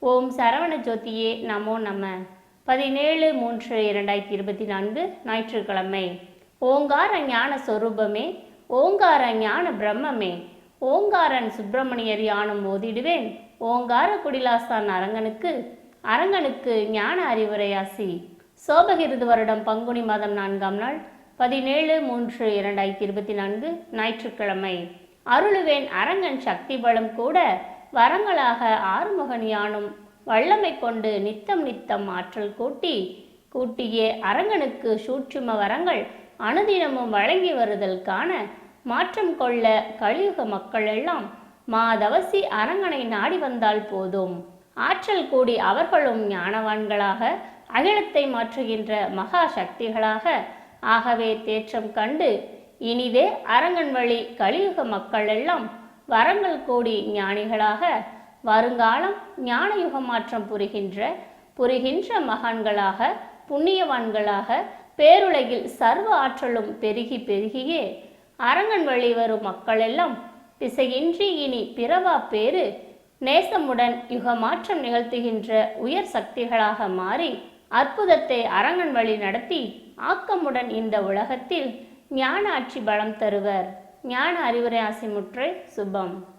ஓம் சரவண ஜோதியே நமோ நம. பதினேழு மூன்று இரண்டாயிரத்தி இருபத்தி நான்கு ஞாயிற்றுக்கிழமை. ஓங்கார ஞான சொரூபமே ஓங்கார ஞான பிரம்மமே. ஓங்காரன் சுப்பிரமணியர் யானும் ஓதிடுவேன். ஓங்கார குடிலாசான் அரங்கனுக்கு அரங்கனுக்கு ஞான அறிவுரையாசி சோபகிருது வருடம் பங்குனி மாதம் நான்காம் நாள் பதினேழு மூன்று இரண்டாயிரத்தி இருபத்தி நான்கு ஞாயிற்றுக்கிழமை. அருளுவேன் அரங்கன் சக்தி பலம் கூட வரங்களாக ஆறுமுகன் யானும் வல்லமை கொண்டு நித்தம் நித்தம் ஆற்றல் கூட்டி கூட்டியே அரங்கனுக்கு சூட்சும வரங்கள் அனுதினமும் வழங்கி வருதல் காண மாற்றம் கொள்ள கலியுக மக்கள் எல்லாம் மாதவசி அரங்கனை நாடி வந்தால் போதும். ஆற்றல் கூடி அவர்களும் ஞானவான்களாக அகிலத்தை மாற்றுகின்ற மகா சக்திகளாக. ஆகவே தேற்றம் கண்டு இனிதே அரங்கன் வழி கலியுக மக்கள் எல்லாம் வரங்கள் கோடி ஞானிகளாக வருங்காலம் ஞான யுகமாற்றம் புரிகின்ற புரிகின்ற மகான்களாக புண்ணியவான்களாக பேருலகில் சர்வ ஆற்றலும் பெருகி பெருகியே. அரங்கன் வழி வரும் மக்களெல்லாம் திசையின்றி இனி பிறவா பேறு. நேசமுடன் யுகமாற்றம் நிகழ்த்துகின்ற உயர் சக்திகளாக மாறி அற்புதத்தை அரங்கன் வழி நடத்தி ஆக்கமுடன் இந்த உலகத்தில் ஞான ஆட்சி பலம் தருவர். ஞான அறிவுரை ஆசிமுற்றை சுபம்.